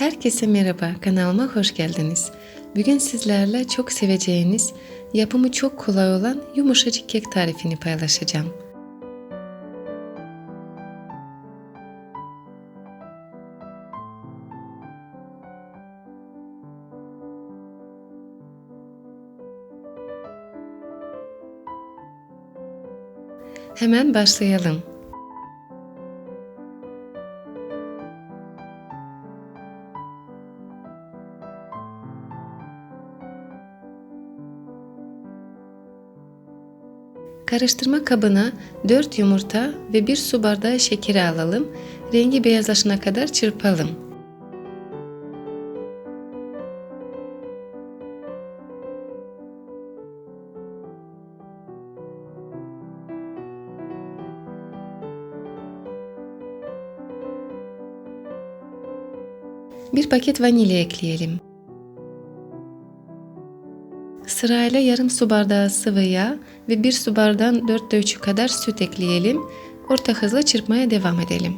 Herkese merhaba, kanalıma hoş geldiniz. Bugün sizlerle çok seveceğiniz, yapımı çok kolay olan yumuşacık kek tarifini paylaşacağım. Hemen başlayalım. Karıştırma kabına 4 yumurta ve 1 su bardağı şekeri alalım. Rengi beyazlaşana kadar çırpalım. Bir paket vanilya ekleyelim. Sırayla yarım su bardağı sıvı yağ ve bir su bardağın 4 ölçü kadar süt ekleyelim. Orta hızla çırpmaya devam edelim.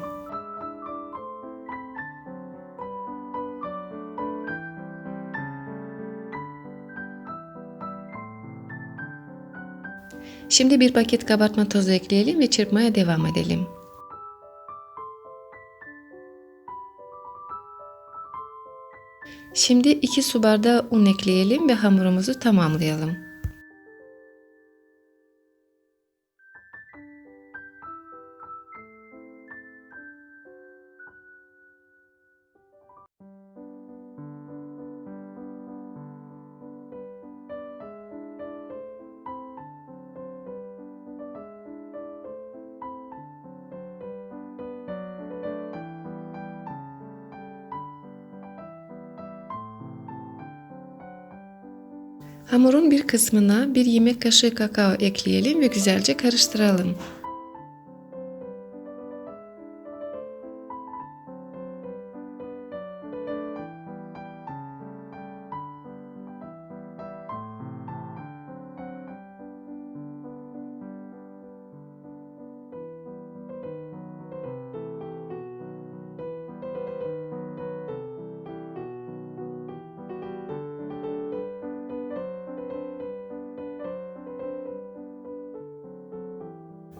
Şimdi bir paket kabartma tozu ekleyelim ve çırpmaya devam edelim. Şimdi 2 su bardağı un ekleyelim ve hamurumuzu tamamlayalım. Hamurun bir kısmına bir yemek kaşığı kakao ekleyelim ve güzelce karıştıralım.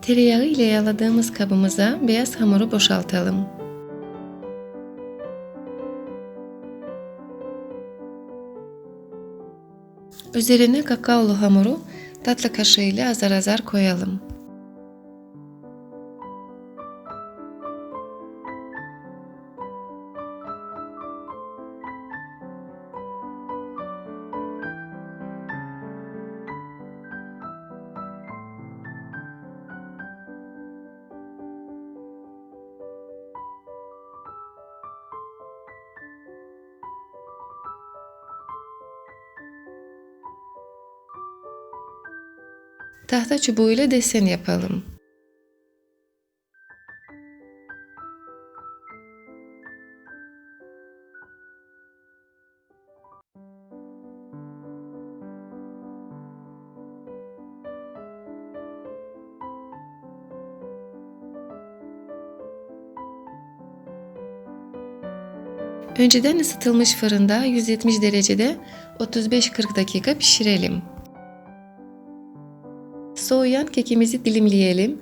Tereyağı ile yağladığımız kabımıza beyaz hamuru boşaltalım. Üzerine kakaolu hamuru tatlı kaşığı ile azar azar koyalım. Tahta çubuğuyla desen yapalım. Önceden ısıtılmış fırında 170 derecede 35-40 dakika pişirelim. Soğuyan kekimizi dilimleyelim.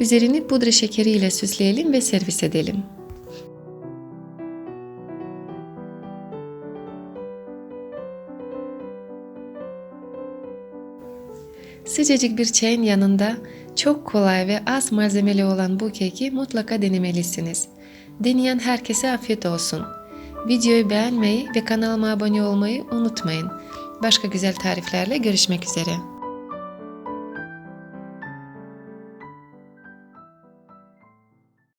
Üzerini pudra şekeri ile süsleyelim ve servis edelim. Sıcacık bir çayın yanında çok kolay ve az malzemeli olan bu keki mutlaka denemelisiniz. Deneyen herkese afiyet olsun. Videoyu beğenmeyi ve kanalıma abone olmayı unutmayın. Başka güzel tariflerle görüşmek üzere.